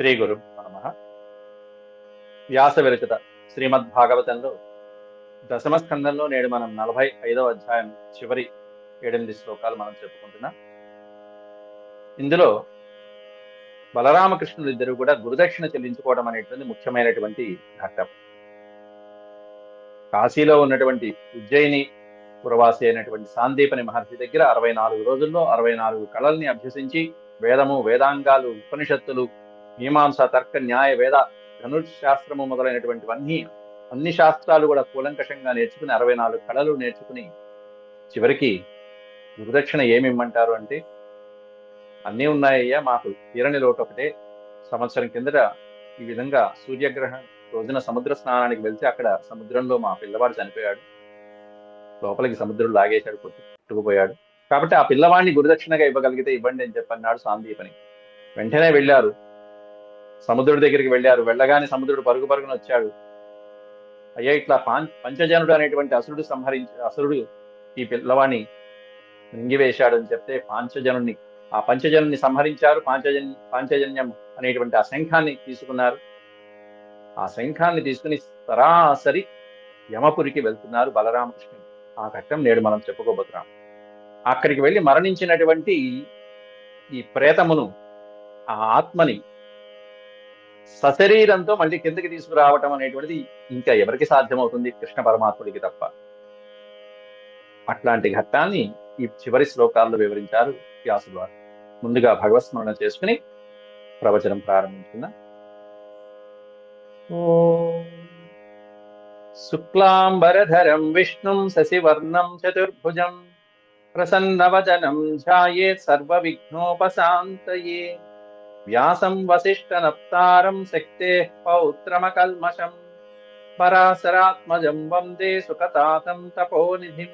శ్రీ గురు నమ. వ్యాస విరచిత శ్రీమద్ భాగవతంలో దశమ స్కందంలో నేడు మనం నలభై ఐదవ అధ్యాయం చివరి ఏడెనిమిది శ్లోకాలు మనం చెప్పుకుంటున్నాం. ఇందులో బలరామకృష్ణులు ఇద్దరు కూడా గురుదక్షిణ చెల్లించుకోవడం అనేటువంటి ముఖ్యమైనటువంటి ఘట్టం. కాశీలో ఉన్నటువంటి ఉజ్జయిని పురవాసి అయినటువంటి సాందీపని మహర్షి దగ్గర అరవై నాలుగు రోజుల్లో అరవై నాలుగు కళల్ని అభ్యసించి వేదము వేదాంగాలు ఉపనిషత్తులు మీమాంస తర్క న్యాయ వేద ధనుశాస్త్రము మొదలైనటువంటివన్నీ అన్ని శాస్త్రాలు కూడా కూలంకషంగా నేర్చుకుని అరవై నాలుగు కళలు నేర్చుకుని చివరికి గురుదక్షిణ ఏమిమ్మంటారు అంటే అన్నీ ఉన్నాయ్యా మాకు తీరని లోటు ఒకటే సంవత్సరం కిందట ఈ విధంగా సూర్యగ్రహం రోజున సముద్ర స్నానానికి వెళ్తే అక్కడ సముద్రంలో మా పిల్లవాడు చనిపోయాడు. లోపలికి సముద్రం లాగేశాడు కొట్టుకుపోయాడు. కాబట్టి ఆ పిల్లవాడిని గురుదక్షిణగా ఇవ్వగలిగితే ఇవ్వండి అని చెప్పన్నాడు సాందీపని. వెంటనే వెళ్ళారు. సముద్రుడి దగ్గరికి వెళ్ళారు. వెళ్ళగానే సముద్రుడు పరుగు పరుగున వచ్చాడు. అయ్యా ఇట్లా పాం పంచజనుడు అనేటువంటి అసురుడు సంహరించి అసురుడు ఈ పిల్లవాడిని మింగివేశాడు అని చెప్తే పాంచజనుడిని ఆ పంచజనుని సంహరించారు. పాంచజన్ పాంచజన్యం అనేటువంటి ఆ శంఖాన్ని తీసుకున్నారు. ఆ శంఖాన్ని తీసుకుని సరాసరి యమపురికి వెళ్తున్నారు బలరామకృష్ణుడు. ఆ ఘట్టం నేడు మనం చెప్పుకోబోతున్నాం. అక్కడికి వెళ్ళి మరణించినటువంటి ఈ ప్రేతమును ఆ ఆత్మని సశరీరంతో మళ్ళీ కిందకి తీసుకురావటం అనేటువంటిది ఇంకా ఎవరికి సాధ్యమవుతుంది? కృష్ణ పరమాత్ముడికి తప్ప. అట్లాంటి ఘట్టాన్ని ఈ చివరి శ్లోకాల్లో వివరించారు వ్యాసు వారు. ముందుగా భగవత్ స్మరణ చేసుకుని ప్రవచనం ప్రారంభించుకుందాం. శుక్లాంబరధరం విష్ణుం శశివర్ణం చతుర్భుజం ప్రసన్నవదనం ధ్యాయేత్ సర్వవిఘ్నోపశాంతయే. వ్యాసం వసిష్ఠనప్తారం శక్తే పౌత్రమకల్మషం పరాశరాత్మజం వందే సుఖతాతం తపోనిధిం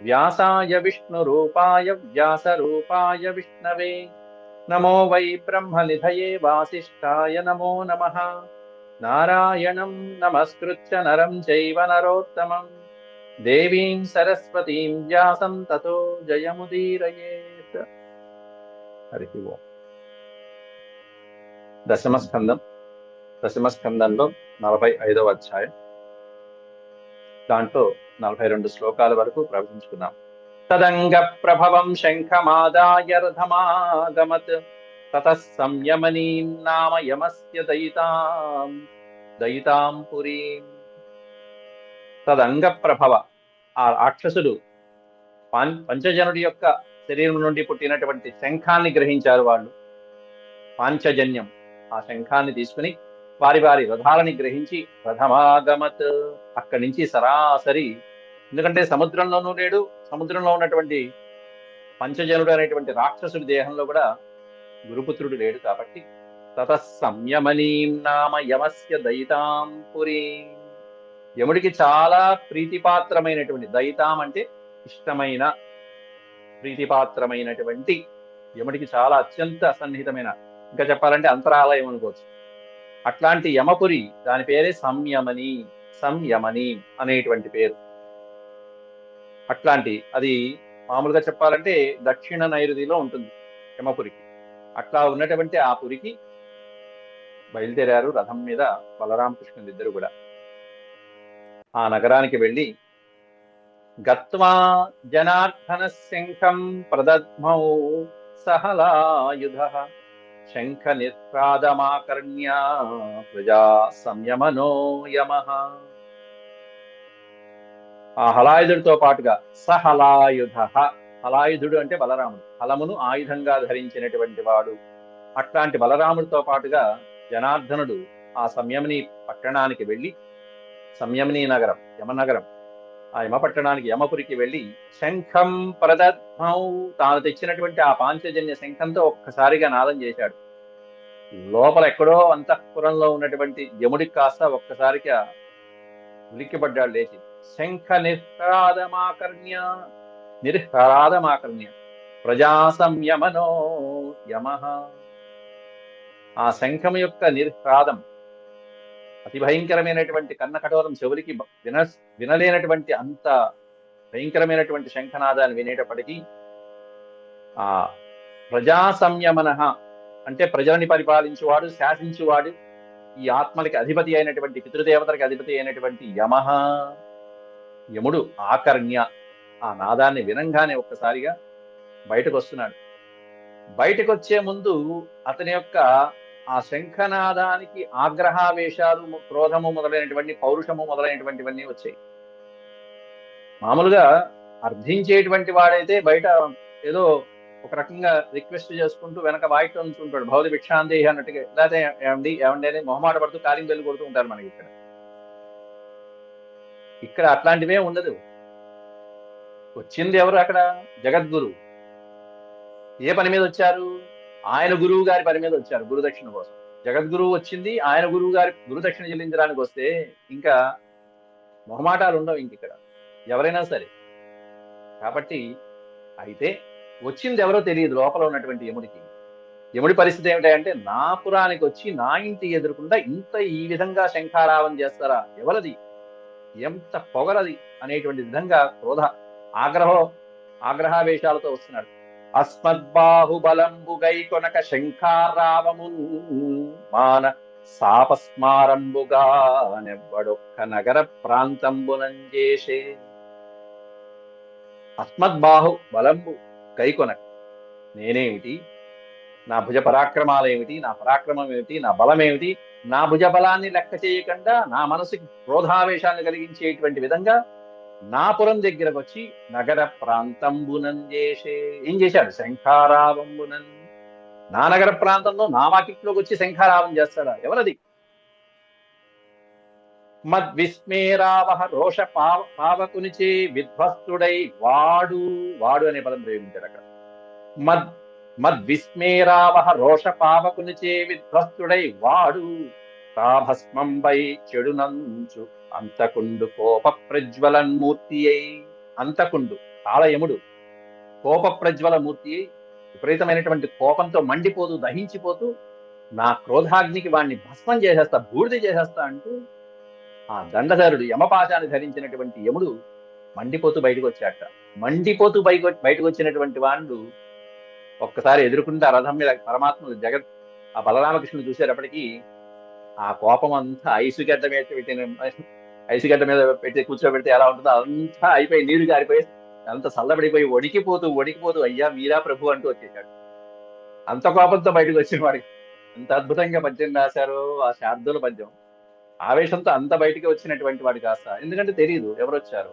వ్యాసాయ విష్ణురూపాయ వ్యాసరూపాయ విష్ణవే నమో వై బ్రహ్మనిధయే వాసిష్ఠాయ నమో నమః నారాయణం నమస్కృత్య నరం చైవ నరోత్తమం దేవీం సరస్వతీం వ్యాసం తతో జయముదీరయేత్ హరి ఓం దశమస్కందం. దశమస్కందంలో నలభై ఐదవ అధ్యాయం. దాంట్లో నలభై రెండు శ్లోకాల వరకు ప్రవచించుకున్నాం. తదంగ ప్రభవం శంఖమాదాయ రథమాగమత్. తత సంయమనీం నామ యమస్య దయితాం. దయితాం పురీం. తదంగ ప్రభవ ఆ రాక్షసుడు పంచజనుడి యొక్క శరీరం నుండి పుట్టినటువంటి శంఖాన్ని గ్రహించారు వాళ్ళు. పాంచజన్యం. ఆ శంఖాన్ని తీసుకుని వారి వారి రథాలని గ్రహించి రథమాగమత్ అక్కడి నుంచి సరాసరి. ఎందుకంటే సముద్రంలోనూ లేడు సముద్రంలో ఉన్నటువంటి పంచజనుడు అనేటువంటి రాక్షసుడి దేహంలో కూడా గురుపుత్రుడు లేడు కాబట్టి తత సంయమనీం నామ యమస్య దయితాం పురీ. యముడికి చాలా ప్రీతిపాత్రమైనటువంటి దయితాం అంటే ఇష్టమైన ప్రీతిపాత్రమైనటువంటి యముడికి చాలా అత్యంత సన్నిహితమైన ఇంకా చెప్పాలంటే అంతరాలయం అనుకోవచ్చు. అట్లాంటి యమపురి దాని పేరే సంయమని సంయమని అనేటువంటి పేరు. అట్లాంటి అది మామూలుగా చెప్పాలంటే దక్షిణ నైరుతిలో ఉంటుంది యమపురికి. అట్లా ఉన్నటువంటి ఆ పురికి బయలుదేరారు రథం మీద బలరామకృష్ణులు ఇద్దరు కూడా. ఆ నగరానికి వెళ్ళి గత్వా జనార్దన శంఖం ప్రదద్మౌ సహలాయుధ శంఖ నిత్రాదమాకర్ణ్య ప్రజా సంయమనో యమ ఆ హలాయుధుడితో పాటుగా సహలాయుధ। హలాయుధుడు అంటే బలరాముడు. హలమును ఆయుధంగా ధరించినటువంటి వాడు. అట్లాంటి బలరాముడితో పాటుగా జనార్దనుడు ఆ సంయమని పట్టణానికి వెళ్ళి సంయమని నగరం యమనగరం ఆ యమ పట్టణానికి యమపురికి వెళ్ళి శంఖం ప్రదత్మౌ తాను తెచ్చినటువంటి ఆ పాంచజన్య శంఖంతో ఒక్కసారిగా నాదం చేశాడు. లోపల ఎక్కడో అంతఃపురంలో ఉన్నటువంటి యముడికి కాస్త ఒక్కసారిగా ఉలిక్కిపడ్డాడు లేచి. శంఖ నిర్హ్రాదమాకర్ణ్య నిర్హ్రాదమాకర్ణ్య ప్రజాసం యమనో యమ. ఆ శంఖం యొక్క నిర్హ్రాదం అతి భయంకరమైనటువంటి కన్న కఠోరం చెవులకి విన వినలేనటువంటి అంత భయంకరమైనటువంటి శంఖనాదాన్ని వినేటప్పటికీ ఆ ప్రజా సంయమన అంటే ప్రజలని పరిపాలించేవాడు శాసించేవాడు ఈ ఆత్మలకి అధిపతి అయినటువంటి పితృదేవతలకు అధిపతి అయినటువంటి యమహ యముడు ఆకర్ణ్య ఆ నాదాన్ని వినంగానే ఒక్కసారిగా బయటకు వస్తున్నాడు బయటకు వచ్చే ముందు అతని యొక్క ఆ శంఖనాదానికి ఆగ్రహావేశాలు క్రోధము మొదలైనటువంటి పౌరుషము మొదలైనటువంటివన్నీ వచ్చాయి. మామూలుగా అర్థించేటువంటి వాడైతే బయట ఏదో ఒక రకంగా రిక్వెస్ట్ చేసుకుంటూ వెనక వాయిట్ ఉంచుకుంటాడు భౌతి భిక్షాందేహి అన్నట్టుగా. లేకపోతే ఏమండి ఏమండి అని మొహమాట పడుతూ కాలింగ్ బెల్లు కొడుతూ ఉంటారు మనకి ఇక్కడ. ఇక్కడ అట్లాంటివే ఉండదు. వచ్చింది ఎవరు అక్కడ? జగద్గురు. ఏ పని మీద వచ్చారు? ఆయన గురువు గారి పని మీద వచ్చారు గురుదక్షిణ కోసం. జగద్గురువు వచ్చింది ఆయన గురువు గారి గురుదక్షిణ చెల్లించడానికి వస్తే ఇంకా మొహమాటాలు ఉండవు ఇంక ఇక్కడ. ఎవరైనా సరే. కాబట్టి అయితే వచ్చింది ఎవరో తెలియదు లోపల ఉన్నటువంటి యముడికి. యముడి పరిస్థితి ఏమిటంటే నా పురానికి వచ్చి నా ఇంటి ఎదురుకుండా ఇంత ఈ విధంగా శంఖారావం చేస్తారా? ఎవరది? ఎంత పొగరది? అనేటువంటి విధంగా క్రోధ ఆగ్రహ ఆగ్రహావేశాలతో వస్తున్నాడు. అస్మద్బాహుబలంబుగై గైకొనక శంఖారావమున్ మాన సాపస్మారంబుగా నెవ్వడొక్క నగర ప్రాంతంబునంజేసే అస్మద్బాహు బలంబు కైకొనక నేనేమిటి? నా భుజ పరాక్రమాలేమిటి నా పరాక్రమం ఏమిటి నా బలం ఏమిటి నా భుజ బలాన్ని లెక్క చేయకుండా నా మనసుకి క్రోధావేశాన్ని కలిగించేటువంటి విధంగా నాపురం దగ్గరకు వచ్చి నగర ప్రాంతంబునం చేసే. ఏం చేశాడు? శంఖారావంబునన్ నా నగర ప్రాంతంలో నా వాకిట్లోకి వచ్చి శంఖారావం చేస్తాడా? ఎవరది? మద్విస్మేరావహ రోష పావ పావకునిచే విధ్వస్తుడై వాడు. వాడు అనే పదం ప్రయోగించాడు అక్కడ. మద్ మద్విస్మేరావహ రోష పావకునిచే విధ్వస్తుడై వాడు. తాభస్మంబై చెడునంచు అంతకుండు కోప ప్రజ్వలన్మూర్తి అయి అంతకుండు ఆలయముడు కోప ప్రజ్వల మూర్తి అయి విపరీతమైనటువంటి కోపంతో మండిపోతూ దహించిపోతూ నా క్రోధాగ్నికి వాణ్ణి భస్మం చేసేస్తా బూడిద చేసేస్తా అంటూ ఆ దండధరుడు యమపాశాన్ని ధరించినటువంటి యముడు మండిపోతూ బయటకు వచ్చాట మండిపోతూ బయట బయటకు వచ్చినటువంటి వాళ్ళు ఒక్కసారి ఎదుర్కొంటే ఆ రథం మీద పరమాత్మ జగత్ ఆ బలరామకృష్ణుడు చూసేటప్పటికీ ఆ కోపం అంతా ఐసుగడ్డ మీద ఐసి గడ్డ మీద పెట్టి కూర్చోబెడితే ఎలా ఉంటుందో అంతా అయిపోయి నీరు గారిపోయి అంత చల్లబడిపోయి వణికిపోతూ వణికిపోతూ అయ్యా మీరా ప్రభు అంటూ వచ్చేసాడు. అంత కోపంతో బయటకు వచ్చిన వాడికి అంత అద్భుతంగా పద్యం రాశారు ఆ శార్దుల పద్యం ఆవేశంతో అంత బయటికి వచ్చినటువంటి వాడు కాస్త. ఎందుకంటే తెలియదు ఎవరు వచ్చారు.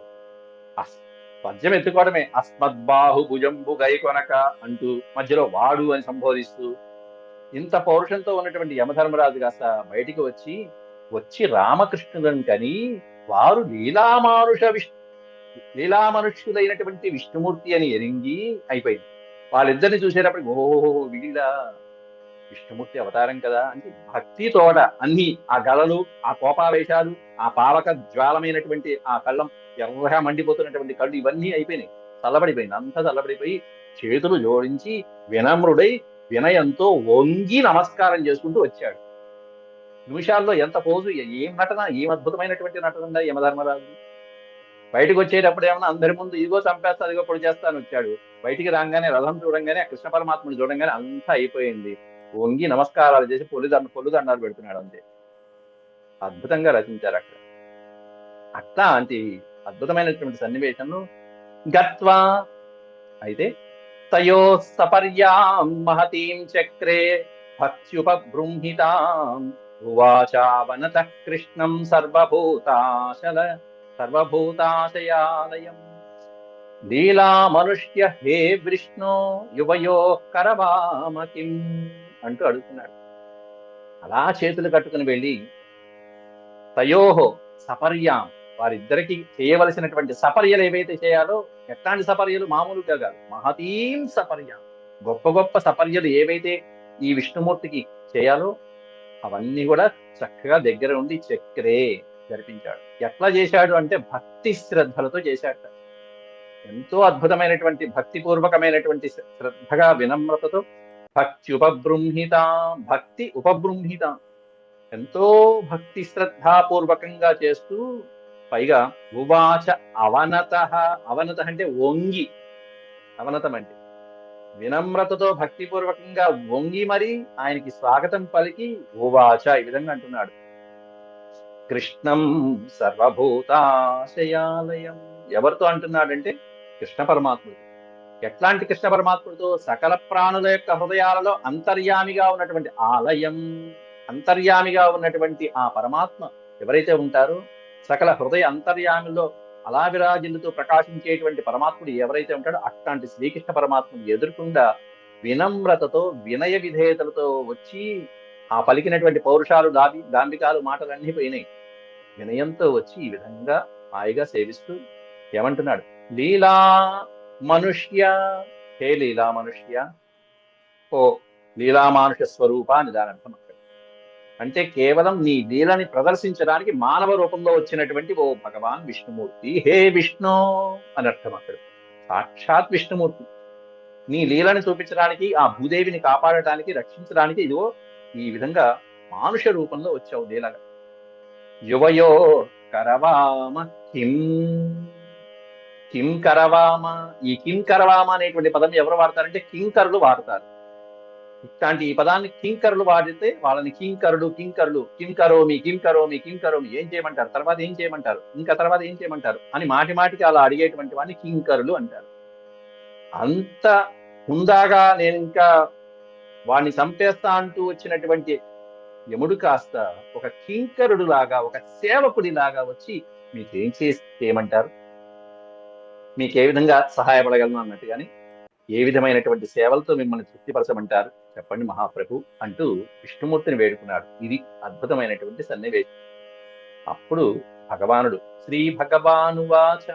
పద్యం ఎత్తుకోవడమే. అస్మద్బాహు భుజంబు గైకొనక అంటూ మధ్యలో వాడు అని సంబోధిస్తూ ఇంత పౌరుషంతో ఉన్నటువంటి యమధర్మరాజు కాస్త బయటికి వచ్చి వచ్చి రామకృష్ణులను కని వారు లీలామానుష విష్ణు లీలామనుష్యులైనటువంటి విష్ణుమూర్తి అని ఎరింగి అయిపోయింది. వాళ్ళిద్దరిని చూసేటప్పటికి ఓహో వీడిలా విష్ణుమూర్తి అవతారం కదా అంటే భక్తి తోడ అన్ని ఆ గళలు ఆ కోపావేశాలు ఆ పావక జ్వాలమైనటువంటి ఆ కళ్ళం ఎర్రగా మండిపోతున్నటువంటి కళ్ళు ఇవన్నీ అయిపోయినాయి. చల్లబడిపోయింది. అంతా చల్లబడిపోయి చేతులు జోడించి వినమ్రుడై వినయంతో వంగి నమస్కారం చేసుకుంటూ వచ్చాడు. నిమిషాల్లో ఎంత పోజు ఏం నటన ఏం అద్భుతమైనటువంటి నటన యమధర్మరాజు? బయటకు వచ్చేటప్పుడు ఏమన్నా అందరి ముందు ఇదిగో చంపేస్తా అదిగో పొడి చేస్తాను వచ్చాడు. బయటికి రాగానే రథం చూడంగానే కృష్ణ పరమాత్మని చూడంగానే అంతా అయిపోయింది. వంగి నమస్కారాలు చేసి పొలి దండ దండాలు పెడుతున్నాడు అంతే. అద్భుతంగా రచించారు అక్కడ. అట్లా అంటే అద్భుతమైనటువంటి సన్నివేశంను గత్వా. అయితే తయో సపర్యాం మహతీం చక్రే భక్త్యుపబృంహితాం ఉవాచావనత కృష్ణం సర్వభూతాశల సర్వభూతాశయాలయం. లీలా మనుష్య హే విష్ణు యువయో కరవామకిం అంటూ అడుగుతున్నాడు. అలా చేతులు కట్టుకుని వెళ్ళి తయోహో సపర్యాం వారిద్దరికి చేయవలసినటువంటి సపర్యలు ఏవైతే చేయాలో ఎట్లాంటి సపర్యలు? మామూలుగా కాదు మహతీం సపర్యం. గొప్ప గొప్ప సపర్యలు ఏవైతే ఈ విష్ణుమూర్తికి చేయాలో అవన్నీ కూడా చక్కగా దగ్గర ఉండి చక్రే జరిపించాడు. ఎట్లా చేశాడు అంటే భక్తి శ్రద్ధలతో చేశాడు. ఎంతో అద్భుతమైనటువంటి భక్తిపూర్వకమైనటువంటి శ్రద్ధగా వినమ్రతతో భక్తి ఉపబృంహిత భక్తి ఉపబృంహిత. ఎంతో భక్తి శ్రద్ధాపూర్వకంగా చేస్తూ పైగా ఉవాచ అవనత అవనత అంటే వంగి అవనతం అంటే వినమ్రతతో భక్తిపూర్వకంగా వంగి మరి ఆయనకి స్వాగతం పలికి ఓవాచ ఈ విధంగా అంటున్నాడు. కృష్ణం సర్వభూతాశయాలయం. ఎవరితో అంటున్నాడంటే కృష్ణ పరమాత్ముడు. ఎట్లాంటి కృష్ణ పరమాత్ముడితో సకల ప్రాణుల యొక్క హృదయాలలో అంతర్యామిగా ఉన్నటువంటి ఆలయం అంతర్యామిగా ఉన్నటువంటి ఆ పరమాత్మ ఎవరైతే ఉంటారో సకల హృదయ అంతర్యామిలో అలా విరాజిల్లుతూ ప్రకాశించేటువంటి పరమాత్ముడు ఎవరైతే ఉంటాడో అట్లాంటి శ్రీకృష్ణ పరమాత్ముడు ఎదుర్కొండా వినమ్రతతో వినయ విధేయతలతో వచ్చి ఆ పలికినటువంటి పౌరుషాలు దాబి దాంబికాలు మాటలన్నీ పోయినాయి. వినయంతో వచ్చి ఈ విధంగా హాయిగా సేవిస్తూ ఏమంటున్నాడు? లీలా మనుష్య హే లీలా మనుష్య ఓ లీలామానుష స్వరూప నిదానర్థం అర్థం అంటే కేవలం నీ లీలని ప్రదర్శించడానికి మానవ రూపంలో వచ్చినటువంటి ఓ భగవాన్ విష్ణుమూర్తి. హే విష్ణు అని అర్థం అక్కడ. సాక్షాత్ విష్ణుమూర్తి. నీ లీలని చూపించడానికి ఆ భూదేవిని కాపాడటానికి రక్షించడానికి ఇదిగో ఈ విధంగా మానుష రూపంలో వచ్చావు లీలగా. యువయో కరవామ కిం. కిం కరవామ. ఈ కిం కరవామ అనేటువంటి పదం ఎవరు వాడతారంటే కింకరులు వాడతారు. ఇట్లాంటి ఈ పదాన్ని కింకరులు వాడితే వాళ్ళని కింకరుడు కింకరులు కిం కరోమి కిం కరోమి కిం ఏం చేయమంటారు? తర్వాత ఏం చేయమంటారు? ఇంకా తర్వాత ఏం చేయమంటారు? అని మాటి మాటికి అలా అడిగేటువంటి వాడిని కింకరులు అంటారు. అంత హుందాగా నేను ఇంకా వాడిని చంపేస్తా అంటూ వచ్చినటువంటి యముడు కాస్త ఒక కింకరుడు లాగా ఒక సేవకుడి లాగా వచ్చి మీకు ఏం చేసి చేయమంటారు మీకు ఏ విధంగా సహాయపడగలను అన్నట్టుగాని ఏ విధమైనటువంటి సేవలతో మిమ్మల్ని తృప్తిపరచమంటారు? చెప్పండి మహాప్రభు అంటూ విష్ణుమూర్తిని వేడుకున్నాడు. ఇది అద్భుతమైనటువంటి సన్నివేశం. అప్పుడు భగవానుడు శ్రీ భగవానువాచ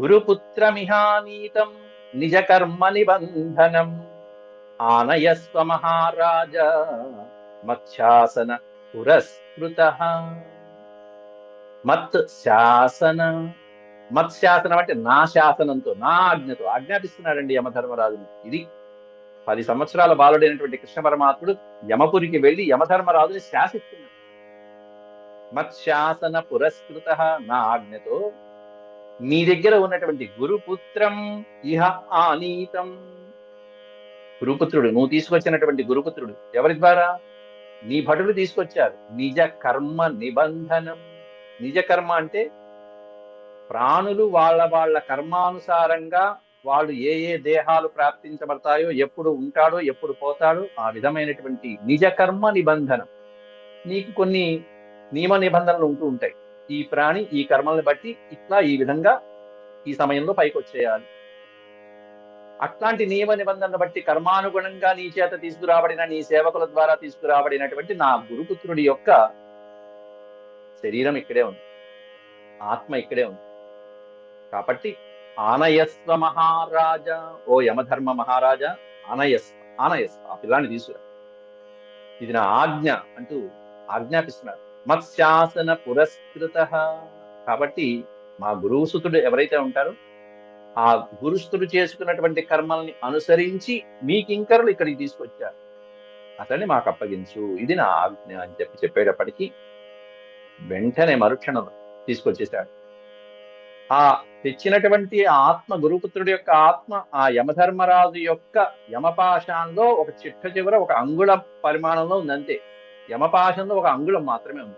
గురుపుత్రమిహానీతం నిజ కర్మ నిబంధనం ఆనయస్వ మహారాజ మత్శాసన పురస్కృత. మత్ శాసన మత్శాసనం అంటే నా శాసనంతో నా ఆజ్ఞతో ఆజ్ఞాపిస్తున్నాడండి యమధర్మరాజుని. ఇది పది సంవత్సరాల బాలుడైనటువంటి కృష్ణ పరమాత్ముడు యమపురికి వెళ్ళి యమధర్మరాజుని శాసిస్తున్నాడు మత్శాసన పురస్కృత నా ఆజ్ఞతో నీ దగ్గర ఉన్నటువంటి గురుపుత్రం ఇహ ఆనీతం. గురుపుత్రుడు నువ్వు తీసుకొచ్చినటువంటి గురుపుత్రుడు ఎవరి ద్వారా? నీ భటులు తీసుకొచ్చారు. నిజ కర్మ నిబంధనం. నిజ కర్మ అంటే ప్రాణులు వాళ్ళ వాళ్ళ కర్మానుసారంగా వాళ్ళు ఏ ఏ దేహాలు ప్రాప్తించబడతాయో ఎప్పుడు ఉంటాడో ఎప్పుడు పోతాడో ఆ విధమైనటువంటి నిజ కర్మ నిబంధన. నీకు కొన్ని నియమ నిబంధనలు ఉంటూ ఉంటాయి. ఈ ప్రాణి ఈ కర్మల్ని బట్టి ఇట్లా ఈ విధంగా ఈ సమయంలో పైకి వచ్చేయాలి అట్లాంటి నియమ నిబంధనలు బట్టి కర్మానుగుణంగా నీ చేత తీసుకురాబడిన నీ సేవకుల ద్వారా తీసుకురాబడినటువంటి నా గురుపుత్రుడి యొక్క శరీరం ఇక్కడే ఉంది. ఆత్మ ఇక్కడే ఉంది. కాబట్టి ఆనయస్వ మహారాజా. ఓ యమధర్మ మహారాజా ఆనయస్వ ఆనయస్వ. ఆ పిల్లాన్ని తీసుకురా. ఇది నా ఆజ్ఞ అంటూ ఆజ్ఞాపిస్తున్నారు. మత్స్యాసన పురస్కృత. కాబట్టి మా గురుసుతుడు ఎవరైతే ఉంటారో ఆ గురుస్తుడు చేసుకున్నటువంటి కర్మల్ని అనుసరించి మీకింకరులు ఇక్కడికి తీసుకొచ్చారు. అతన్ని మాకు అప్పగించు. ఇది నా ఆజ్ఞ అని చెప్పి చెప్పేటప్పటికీ వెంటనే మరుక్షణం తీసుకొచ్చేసాడు ఆ తెచ్చినటువంటి ఆత్మ గురుపుత్రుడి యొక్క ఆత్మ ఆ యమధర్మరాజు యొక్క యమపాశాంలో ఒక చిట్ట చివర ఒక అంగుళ పరిమాణంలో ఉందంతే. యమపాశంలో ఒక అంగుళం మాత్రమే ఉంది.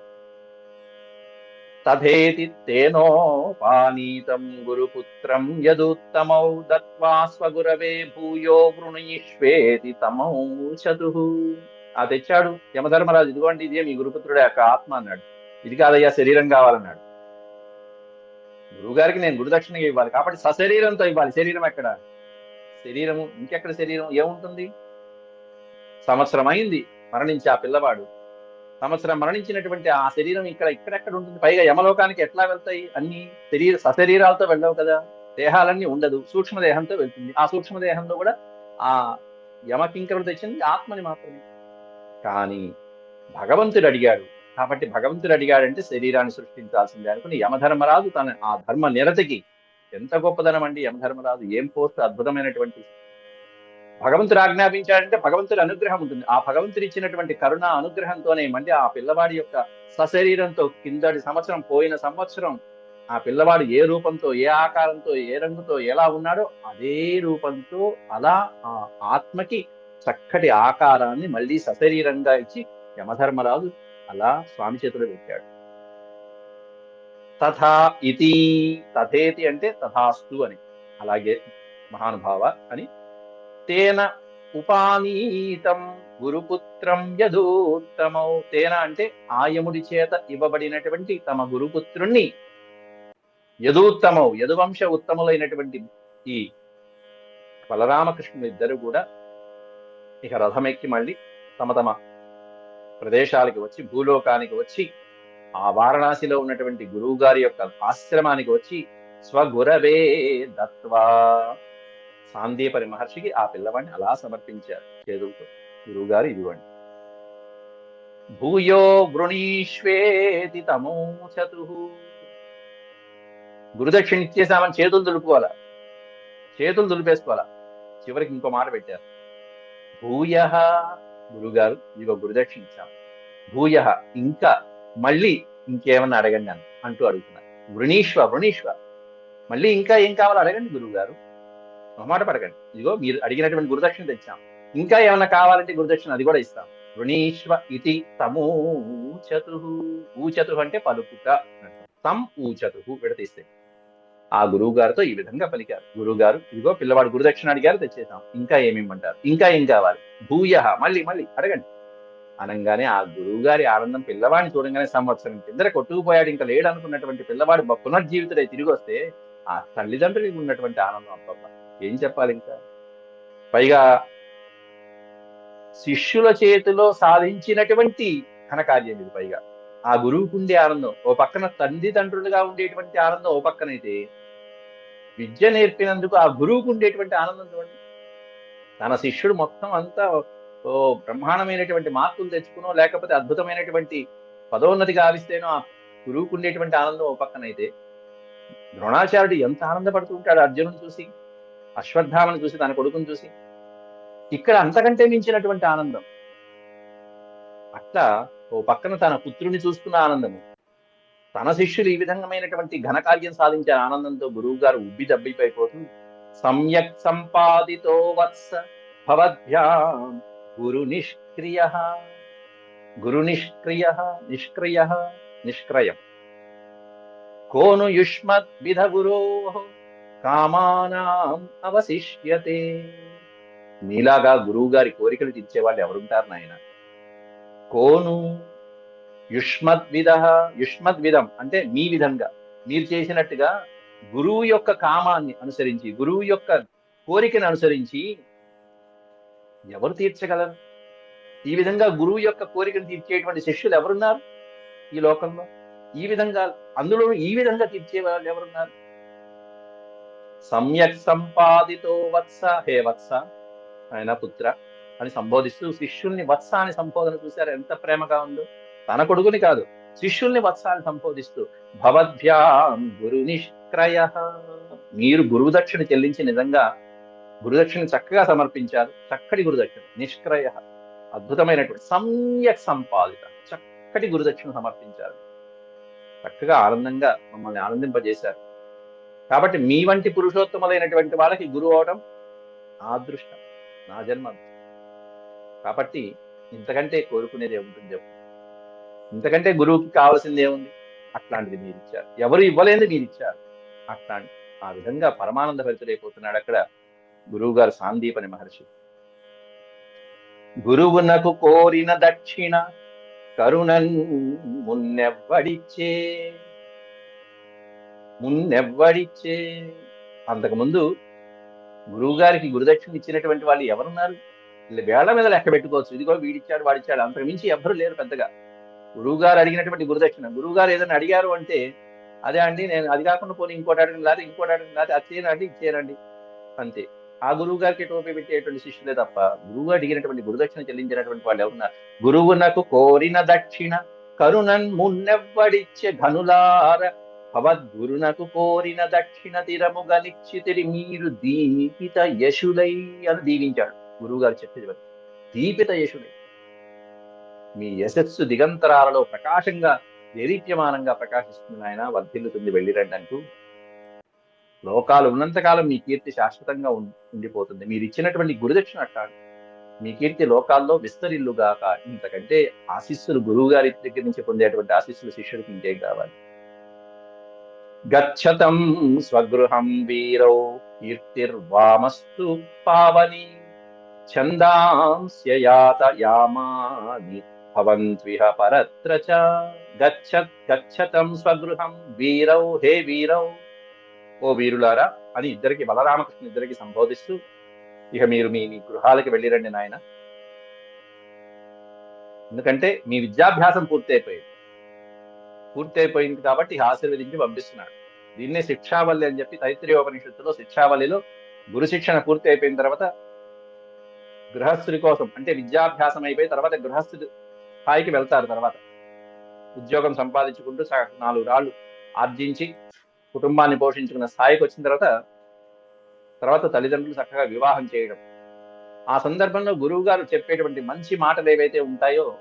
తథేతి తేనోపానీతం గురుపుత్రం యదుత్తమౌ దత్వా స్వగురవే భూయో వృణయిష్వేతి తమౌ చతు. ఆ తెచ్చాడు యమధర్మరాజు. ఇదిగోండి ఇదే మీ గురుపుత్రుడు యొక్క ఆత్మ అన్నాడు. ఇది కాదయ్యా శరీరం కావాలన్నాడు. గురువుగారికి నేను గురుదక్షిణ ఇవ్వాలి. కాబట్టి సశరీరంతో ఇవ్వాలి. శరీరం ఎక్కడ? శరీరము ఇంకెక్కడ శరీరం? ఏముంటుంది? సంవత్సరం అయింది మరణించి ఆ పిల్లవాడు. సంవత్సరం మరణించినటువంటి ఆ శరీరం ఇక్కడ ఇక్కడెక్కడ ఉంటుంది? పైగా యమలోకానికి ఎట్లా వెళ్తాయి? అన్ని శరీర సశరీరాలతో వెళ్ళవు కదా. దేహాలన్నీ ఉండదు. సూక్ష్మ దేహంతో వెళ్తుంది. ఆ సూక్ష్మదేహంలో కూడా ఆ యమకింకరుడు తెచ్చింది ఆత్మని మాత్రమే. కానీ భగవంతుడు అడిగాడు కాబట్టి భగవంతుడు అడిగాడంటే శరీరాన్ని సృష్టించాల్సిందే అనుకుని యమధర్మరాజు తన ఆ ధర్మ నిరతకి ఎంత గొప్పదనం అండి యమధర్మరాజు? ఏం పోస్ట్ అద్భుతమైనటువంటి భగవంతుడు ఆజ్ఞాపించాడంటే భగవంతుడి అనుగ్రహం ఉంటుంది. ఆ భగవంతుడు ఇచ్చినటువంటి కరుణ అనుగ్రహంతోనే మళ్ళీ ఆ పిల్లవాడి యొక్క సశరీరంతో కిందటి సంవత్సరం పోయిన సంవత్సరం ఆ పిల్లవాడు ఏ రూపంతో ఏ ఆకారంతో ఏ రంగుతో ఎలా ఉన్నాడో అదే రూపంతో అలా ఆ ఆత్మకి చక్కటి ఆకారాన్ని మళ్ళీ సశరీరంగా ఇచ్చి యమధర్మరాజు అలా స్వామి చేతిలో పెట్టాడు. తథా ఇతి తథేతి అంటే తథాస్తు అని అలాగే మహానుభావ అని. తేన ఉపానీతం గురుపుత్రం యదూత్తమౌ. తేన అంటే ఆయముడి చేత ఇవ్వబడినటువంటి తమ గురుపుత్రుణ్ణి. యదూత్తమౌ యదువంశ ఉత్తములైనటువంటి ఈ బలరామకృష్ణులు ఇద్దరు కూడా ఇక రథమెక్కి మళ్ళీ తమ తమ ప్రదేశాలకి వచ్చి భూలోకానికి వచ్చి ఆ వారణాసిలో ఉన్నటువంటి గురువు గారి యొక్క ఆశ్రమానికి వచ్చి స్వగురవే దత్వా సాందీపని మహర్షికి ఆ పిల్లవాడిని అలా సమర్పించారు. చేతులతో గురువు గారు ఇదివ్వండి భూయో వృణీష్వేతి తమోచతు గురుదక్షిణ ఇచ్చేసామని చేతులు దులుపుకోవాలా? చేతులు దులిపేసుకోవాలా? చివరికి ఇంకో మాట పెట్టారు. భూయ గురుగారు ఇదిగో గురుదక్షిణ భూయ ఇంకా మళ్ళీ ఇంకేమన్నా అడగండి అని అంటూ అడుగుతున్నారు. వృణీశ్వ వృణీశ్వ మళ్ళీ ఇంకా ఏం కావాలో అడగండి గురువు గారు మాట పడకండి. ఇదిగో మీరు అడిగినటువంటి గురుదక్షిణ తెచ్చాం. ఇంకా ఏమన్నా కావాలంటే గురుదక్షిణ అది కూడా ఇస్తాం. వృణీశ్వ ఇతి తమూచతు ఊచతు అంటే పలుకుట తమ్ ఊచతు విడతీస్తే. ఆ గురువు గారితో ఈ విధంగా పలికారు. గురువు గారు ఇదిగో పిల్లవాడు గురుదక్షిణ అడిగారు తెచ్చేసాం. ఇంకా ఏమిమ్మంటారు ఇంకా ఏం కావాలి? భూయ మళ్ళీ మళ్ళీ అడగండి. అనగానే ఆ గురువు గారి ఆనందం పిల్లవాడిని చూడంగానే సంవత్సరం కిందర కొట్టుకుపోయాడు. ఇంకా లేడు అనుకున్నటువంటి పిల్లవాడు బ- పునర్జీవితుడై తిరిగి వస్తే ఆ తల్లిదండ్రులకి ఉన్నటువంటి ఆనందం అబ్బబ్బ. ఏం చెప్పాలి ఇంకా? పైగా శిష్యుల చేతిలో సాధించినటువంటి ఘనకార్యం ఇది పైగా. ఆ గురువుకు ఉండే ఆనందం. ఓ పక్కన తల్లిదండ్రులుగా ఉండేటువంటి ఆనందం ఓ పక్కనైతే విద్య నేర్పినందుకు ఆ గురువుకు ఉండేటువంటి ఆనందం చూడండి. తన శిష్యుడు మొత్తం అంతా ఓ బ్రహ్మాండమైనటువంటి మార్కులు తెచ్చుకునో లేకపోతే అద్భుతమైనటువంటి పదోన్నతి గావిస్తేనో ఆ గురువుకు ఉండేటువంటి ఆనందం ఓ పక్కనైతే ద్రోణాచార్యుడు ఎంత ఆనందపడుతూ ఉంటాడు అర్జునుని చూసి అశ్వత్థామను చూసి తన కొడుకుని చూసి. ఇక్కడ అంతకంటే మించినటువంటి ఆనందం. అట్లా ఓ పక్కన తన పుత్రుని చూస్తున్న ఆనందము. తన శిష్యులు ఈ విధమైనటువంటి ఘనకార్యం సాధించే ఆనందంతో గురువు గారు ఉబ్బి దబ్బిపోయిపోతూ సమ్యక్ సంపాదితో వత్స భవద్భ్యాం గురు నిష్క్రియ గురు నిష్క్రియ నిష్క్రియ నిష్క్రయం కోను యుష్మద్ విధ గురో కామానాం అవశిష్యతే నీలాగా గురువు గారి కోరికలు తీర్చేవాళ్ళు ఎవరుంటారు నాయన? కోను యుష్మద్విధ యుష్మద్విధం అంటే మీ విధంగా మీరు చేసినట్టుగా గురువు యొక్క కామాన్ని అనుసరించి గురువు యొక్క కోరికను అనుసరించి ఎవరు తీర్చగలరు? ఈ విధంగా గురువు యొక్క కోరికను తీర్చేటువంటి శిష్యులు ఎవరున్నారు ఈ లోకంలో? ఈ విధంగా అందులో ఈ విధంగా తీర్చే వాళ్ళు ఎవరున్నారు? సమ్యక్ సంపాదితో వత్స హే వత్స ఆయన పుత్ర అని సంబోధిస్తూ శిష్యుల్ని వత్స అని సంబోధన చూశారు. ఎంత ప్రేమగా ఉందో. తన కొడుకుని కాదు శిష్యుల్ని వత్స అని సంబోధిస్తూ భవద్భ్యాం గురు విక్రయ మీరు గురుదక్షిణ చెల్లించి నిజంగా గురుదక్షిణ చక్కగా సమర్పించారు. చక్కటి గురుదక్షిణ నిష్క్రయ. అద్భుతమైనటువంటి సమ్యక్ సంపాదిత చక్కటి గురుదక్షిణ సమర్పించారు. చక్కగా ఆనందంగా మమ్మల్ని ఆనందింపజేశారు. కాబట్టి మీ వంటి పురుషోత్తములైనటువంటి వాళ్ళకి గురువు అవడం నా అదృష్టం నా జన్మ కాబట్టి ఇంతకంటే కోరుకునేది ఏముంటుంది చెప్పు? ఇంతకంటే గురువుకి కావాల్సింది ఏముంది? అట్లాంటిది మీరు ఇచ్చారు. ఎవరు ఇవ్వలేనిది మీరు ఇచ్చారు. అట్లాంటి ఆ విధంగా పరమానంద భరితుడైపోతున్నాడు అక్కడ గురువు గారు సాందీపని మహర్షి. గురువునకు కోరిన దక్షిణ కరుణన్ మున్నెవ్వడిచ్చే మున్నెవ్వడిచ్చే. అంతకుముందు గురువు గారికి గురుదక్షిణ ఇచ్చినటువంటి వాళ్ళు ఎవరున్నారు? వీళ్ళ వేళ్ళ మీద లెక్క పెట్టుకోవచ్చు. ఇదిగో వీడిచ్చాడు వాడిచ్చాడు. అంతకు మించి ఎవ్వరు లేరు పెద్దగా. గురువు గారు అడిగినటువంటి గురుదక్షిణ. గురువు గారు ఏదైనా అడిగారు అంటే అదే అండి నేను అది కాకుండా పోనీ ఇంకోటి అడగండి లేకపోతే ఇంకోటి అడగండి లేకపోతే అది చేయనండి ఇది చేయనండి. అంతే. ఆ గురువు గారికి టోపీ పెట్టేటువంటి శిష్యులే తప్ప గురువు అడిగినటువంటి గురుదక్షిణ చెల్లించినటువంటి వాళ్ళు ఎవరున్నారు గురువునకు కోరిన దక్షిణ కరుణన్ మున్నెవ్వడిచ్చే ఘనులార భవద్గురునకు కోరిన దక్షిణ తిరము గనిచ్చితిరి మీరు దీపిత యశులై అని దీవించాడు గురువు గారు చెప్పేది దీపిత యశులై. మీ యశస్సు దిగంతరాలలో ప్రకాశంగా దేదీప్యమానంగా ప్రకాశిస్తుంది ఆయన వర్ధిల్లుతుంది వెళ్ళిరండి అంటూ లోకాలు ఉన్నంతకాలం మీ కీర్తి శాశ్వతంగా ఉం- ఉండిపోతుంది. మీరు ఇచ్చినటువంటి గురుదక్షిణ అట్టాడు మీ కీర్తి లోకాల్లో విస్తరిల్లుగాక ఇంతకంటే ఆశీస్సులు గురువు గారి దగ్గర నుంచి పొందేటువంటి ఆశీస్సులు శిష్యుడికి ఇంకేం కావాలి? గచ్చతం స్వగృహం వీరౌ కీర్తిర్వామస్తు పావని ఛందాంస్యయాతయామాని భవంత్విహ పరత్ర చ. గచ్చత్ గచ్చతం స్వగృహం వీరౌ హే వీరౌ. ఓ వీరులారా అని ఇద్దరికి బలరామకృష్ణ ఇద్దరికి సంబోధిస్తూ ఇక మీరు మీ మీ గృహాలకి వెళ్ళిరండి నాయన. ఎందుకంటే మీ విద్యాభ్యాసం పూర్తయిపోయింది. పూర్తయిపోయింది కాబట్టి ఆశీర్వదించి పంపిస్తున్నాడు. దీన్నే శిక్షావల్లి అని చెప్పి తైత్రీయోపనిషత్తులో శిక్షావల్లిలో గురు శిక్షణ పూర్తి అయిపోయిన తర్వాత గృహస్థుడి కోసం అంటే విద్యాభ్యాసం అయిపోయి తర్వాత గృహస్థుడి స్థాయికి వెళ్తారు తర్వాత. ఉద్యోగం సంపాదించుకుంటూ స- నాలుగు రాళ్ళు ఆర్జించి కుటుంబాన్ని పోషించుకున్న స్థాయికి వచ్చిన తర్వాత తర్వాత తల్లిదండ్రులు చక్కగా వివాహం చేయడం. ఆ సందర్భంలో గురువు గారు చెప్పేటువంటి మంచి మాటలు ఏవైతే ఉంటాయో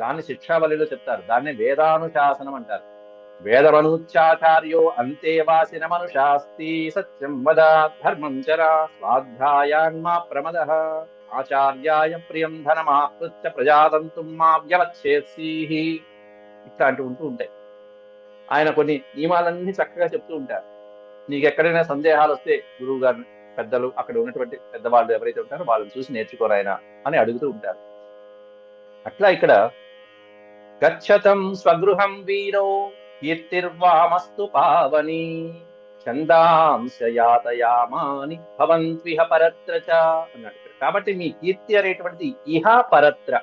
దాన్ని శిక్షావళిలో చెప్తారు. దాన్ని వేదానుశాసనం అంటారు. వేదమనుచ్చాచార్యో అంతేవాసిన మనుషాస్తి సత్యం వద ధర్మం చరా స్వాధ్యాయాన్మా ప్రమద. ఆచార్యాయ ప్రియం ధనమాహృత్య ప్రజాతంతుం మా వ్యవచ్చేసి ఇట్లాంటివి ఉంటూ ఉంటాయి. ఆయన కొన్ని నియమాలన్నీ చక్కగా చెప్తూ ఉంటారు. నీకు ఎక్కడైనా సందేహాలు వస్తే గురువు గారిని పెద్దలు అక్కడ ఉన్నటువంటి పెద్దవాళ్ళు ఎవరైతే ఉంటారో వాళ్ళని చూసి నేర్చుకోరాయన అని అడుగుతూ ఉంటారు. అట్లా ఇక్కడ గచ్చతం స్వగృహం వీరో కీర్తిర్వామస్తు పావని చందాంశయాతయామాని భవంత్విహ పరత్ర అన్నాడు. కాబట్టి మీ కీర్తి అనేటువంటిది ఇహ పరత్ర.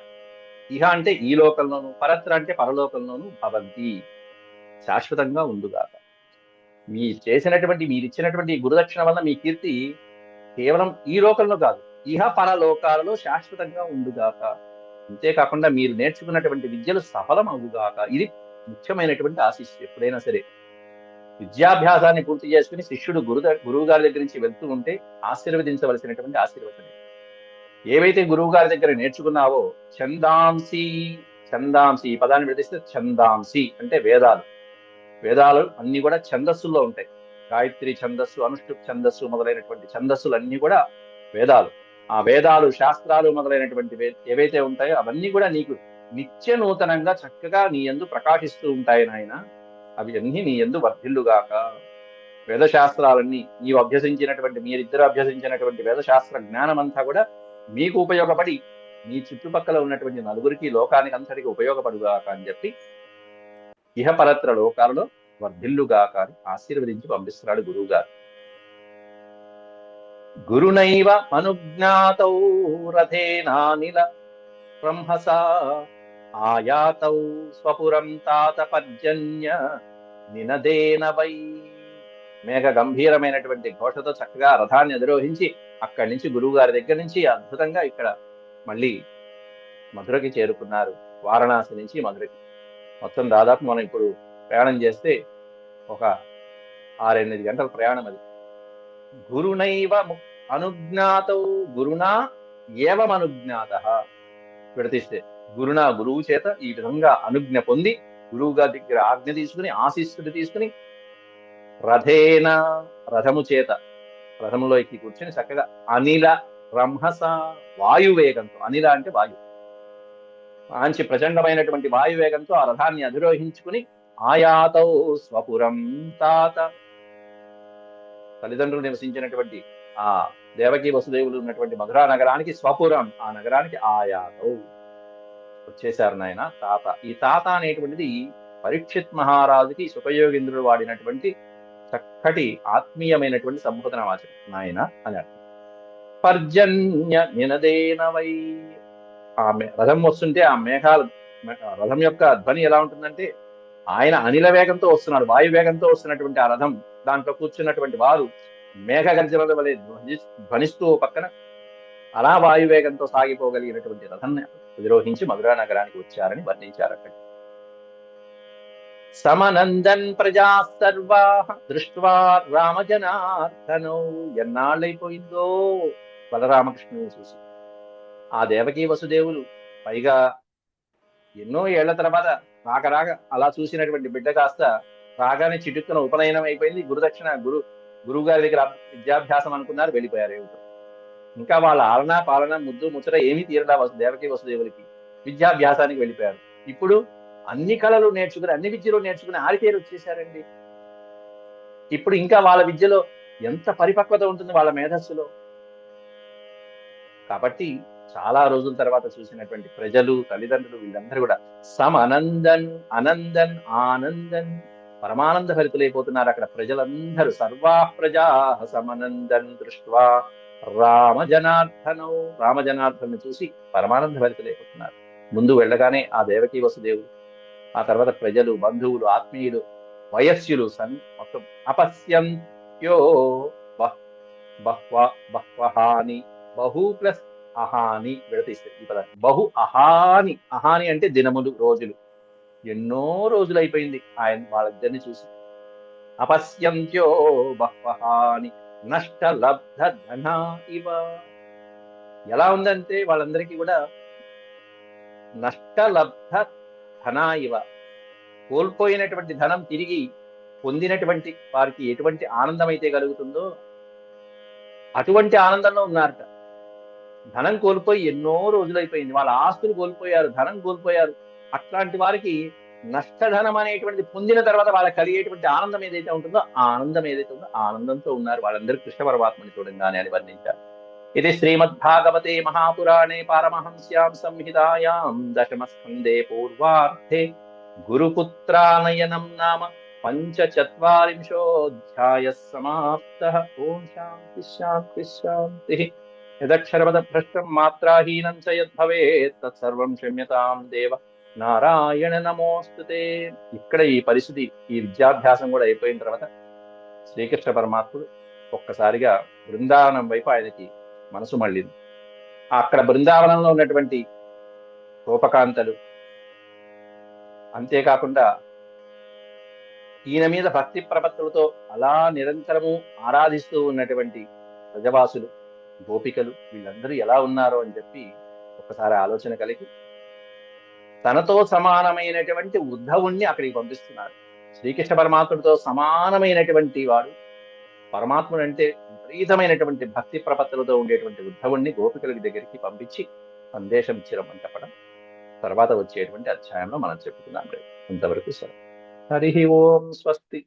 ఇహ అంటే ఈ లోకంలోను పరత్ర అంటే పరలోకంలోను భవంతి. శాశ్వతంగా ఉండుగాక. మీ చేసినటువంటి మీరు ఇచ్చినటువంటి గురుదక్షిణ వల్ల మీ కీర్తి కేవలం ఈ లోకంలో కాదు ఇహ పరలోకాలలో శాశ్వతంగా ఉండుగాక. అంతేకాకుండా మీరు నేర్చుకున్నటువంటి విద్యలు సఫలం అవుగాక. ఇది ముఖ్యమైనటువంటి ఆశిష్ ఎప్పుడైనా సరే. విద్యాభ్యాసాన్ని పూర్తి చేసుకుని శిష్యుడు గురు గురువు గారి దగ్గర నుంచి వెళ్తూ ఉంటే ఆశీర్వదించవలసినటువంటి ఆశీర్వచనం. ఏవైతే గురువు గారి దగ్గర నేర్చుకున్నావో చందాంసి చందాంసి ఈ పదాన్ని విడదీస్తే చందాంసి అంటే వేదాలు. వేదాలు అన్ని కూడా ఛందస్సుల్లో ఉంటాయి. గాయత్రి ఛందస్సు అనుష్ఠుప్ ఛందస్సు మొదలైనటువంటి ఛందస్సులు అన్ని కూడా వేదాలు. ఆ వేదాలు శాస్త్రాలు మొదలైనటువంటి ఏవైతే ఉంటాయో అవన్నీ కూడా నీకు నిత్య నూతనంగా చక్కగా నీ ఎందు ప్రకాశిస్తూ ఉంటాయి నాయన. అవి అన్ని నీ ఎందు వర్ధిల్లుగాక. వేదశాస్త్రాలన్నీ నీవు అభ్యసించినటువంటి మీరిద్దరు అభ్యసించినటువంటి వేదశాస్త్ర జ్ఞానం అంతా కూడా మీకు ఉపయోగపడి మీ చుట్టుపక్కల ఉన్నటువంటి నలుగురికి లోకానికి అంతటికి ఉపయోగపడుగాక అని చెప్పి ఇహపరత్ర లోకాలలో వర్ధిల్లుగాక అని ఆశీర్వదించి పంపిస్తున్నాడు గురువు గారు గురునైవ అనుజ్ఞాతౌ రథేనానిల బ్రహ్మస ఆయాతౌ స్వపురం తాత పర్జన్య నినదేన వై. మేఘ గంభీరమైనటువంటి ఘోషతో చక్కగా రథాన్ని అధిరోహించి అక్కడి నుంచి గురువు గారి దగ్గర నుంచి అద్భుతంగా ఇక్కడ మళ్ళీ మధురకి చేరుకున్నారు. వారణాసి నుంచి మధురకి. మొత్తం దాదాపు మనం ఇప్పుడు ప్రయాణం చేస్తే ఒక ఆరెనిమిది గంటల ప్రయాణం అది. గురునైవ అనుజ్ఞాత గురునా ఏవమనుజ్ఞాత విడతీస్తే గురునా గురువు చేత ఈ విధంగా అనుజ్ఞ పొంది గురువు గారి దగ్గర ఆజ్ఞ తీసుకుని ఆశీస్సులు తీసుకుని రథేన రథము చేత రథంలో ఎక్కి కూర్చొని చక్కగా అనిల బ్రహ్మస వాయువేగంతో అనిల అంటే వాయు. మంచి ప్రచండమైనటువంటి వాయువేగంతో ఆ రథాన్ని అధిరోహించుకుని ఆయాతౌ స్వపురం తాత. తల్లిదండ్రులు నివసించినటువంటి ఆ దేవకి వసుదేవులు ఉన్నటువంటి మధురా నగరానికి స్వపురం ఆ నగరానికి ఆయాతౌ. వచ్చేశారు నాయన తాత. ఈ తాత అనేటువంటిది పరీక్షిత్ మహారాజుకి సుఖయోగేంద్రుడు వాడినటువంటి చక్కటి ఆత్మీయమైనటువంటి సంబోధన వాచకం నాయన అని అర్థం. పర్జన్య నినదేన వై. ఆ రథం వస్తుంటే ఆ మేఘాలు రథం యొక్క ధ్వని ఎలా ఉంటుందంటే ఆయన అనిల వేగంతో వస్తున్నాడు వాయు వేగంతో వస్తున్నటువంటి ఆ రథం దాంట్లో కూర్చున్నటువంటి వారు మేఘ గర్జనల వలె ధ్వని ధ్వనిస్తూ పక్కన అలా వాయు వేగంతో సాగిపోగలిగినటువంటి రథాన్ని అధిరోహించి మధురా నగరానికి వచ్చారని వర్ణించారు అక్కడ సమనందన్ ప్రజా సర్వా దృష్ట్వా రామజనార్దనో. ఎన్నాళ్ళైపోయిందో? బలరామకృష్ణుని చూసి. ఆ దేవకీ వసుదేవులు పైగా ఎన్నో ఏళ్ళ తర్వాత రాక రాక అలా చూసినటువంటి బిడ్డ కాస్త రాగానే చిటుక్కున ఉపనయనం అయిపోయింది గురుదక్షిణ గురు గురువు గారి దగ్గర విద్యాభ్యాసం అనుకున్నారు వెళ్ళిపోయారు ఏమిటో. ఇంకా వాళ్ళ ఆలన పాలన ముద్దు ముచ్చట ఏమీ తీరడా వసు దేవకి వసుదేవులకి విద్యాభ్యాసానికి వెళ్ళిపోయారు. ఇప్పుడు అన్ని కళలు నేర్చుకుని అన్ని విద్యలు నేర్చుకుని ఆరితేరు వచ్చేసారండి. ఇప్పుడు ఇంకా వాళ్ళ విద్యలో ఎంత పరిపక్వత ఉంటుంది వాళ్ళ మేధస్సులో. కాబట్టి చాలా రోజుల తర్వాత చూసినటువంటి ప్రజలు తల్లిదండ్రులు వీళ్ళందరూ కూడా సమనందన్ అనందన్ ఆనందన్ పరమానంద భరితులైపోతున్నారు అక్కడ ప్రజలందరూ. సర్వా ప్రజా సమనందన్ దృష్ట్వా రామ జనార్దనం రామ జనార్దను చూసి పరమానంద భరితులైపోతున్నారు ముందు వెళ్ళగానే ఆ దేవకి వసుదేవుడు ఆ తర్వాత ప్రజలు బంధువులు ఆత్మీయులు వయస్సులు సన్ మొత్తం అపశ్యంత్యో బహ్వ బహ్వహాని బహు ప్లస్ అహాని విడతీస్తారు ఈ పదాన్ని. బహు అహాని అహాని అంటే దినములు రోజులు. ఎన్నో రోజులు అయిపోయింది ఆయన వాళ్ళిద్దరిని చూసి. అపశ్యంత్యో బహ్వహాని నష్ట లబ్ధ ధన ఇవ. ఎలా ఉందంటే వాళ్ళందరికీ కూడా నష్టలబ్ధ ధనా ఇవ. కోల్పోయినటువంటి ధనం తిరిగి పొందినటువంటి వారికి ఎటువంటి ఆనందం అయితే కలుగుతుందో అటువంటి ఆనందంలో ఉన్నారట. ధనం కోల్పోయి ఎన్నో రోజులైపోయింది. వాళ్ళ ఆస్తులు కోల్పోయారు ధనం కోల్పోయారు. అట్లాంటి వారికి నష్టధనం అనేటువంటి పొందిన తర్వాత వాళ్ళకి కలిగేటువంటి ఆనందం ఏదైతే ఉంటుందో ఆ ఆనందం ఏదైతే ఉందో ఆనందంతో ఉన్నారు. వాళ్ళందరూ కృష్ణ పరమాత్మని చూడంగానే అని వర్ణించారు. ఇది శ్రీమద్భాగవతే మహాపురాణే పారమహంస్యాం సంహితాయాం దశమస్కందే పూర్వార్థే గురుపుత్రానయనం నామ పంచచత్వరింశోధ్యాయ సమాప్త. ఓం శాంతి శాంతి శాంతి. యదక్షరవద మాత్రాహీనం చ యద్భవేత్ తత్సర్వం క్షమ్యతాం దేవ నారాయణ నమోస్తుతే ఇక్కడ ఈ పరిస్థితి ఈ విద్యాభ్యాసం కూడా అయిపోయిన తర్వాత శ్రీకృష్ణ పరమాత్ముడు ఒక్కసారిగా బృందావనం వైపు ఆయనకి మనసు మళ్ళింది. అక్కడ బృందావనంలో ఉన్నటువంటి రూపకాంతలు అంతేకాకుండా ఈయన మీద భక్తి ప్రపత్తులతో అలా నిరంతరము ఆరాధిస్తూ ఉన్నటువంటి ప్రజవాసులు గోపికలు వీళ్ళందరూ ఎలా ఉన్నారో అని చెప్పి ఒకసారి ఆలోచన కలిగి తనతో సమానమైనటువంటి ఉద్ధవుణ్ణి అక్కడికి పంపిస్తున్నారు. శ్రీకృష్ణ పరమాత్ముడితో సమానమైనటువంటి వాడు. పరమాత్ముడు అంటే విపరీతమైనటువంటి భక్తి ప్రపత్తులతో ఉండేటువంటి ఉద్ధవుణ్ణి గోపికల దగ్గరికి పంపించి సందేశం ఇచ్చిరమని చెప్పడం. తర్వాత వచ్చేటువంటి అధ్యాయంలో మనం చెప్పుకున్నాం రేపు. అంతవరకు సరే హరి ఓం స్వస్తి.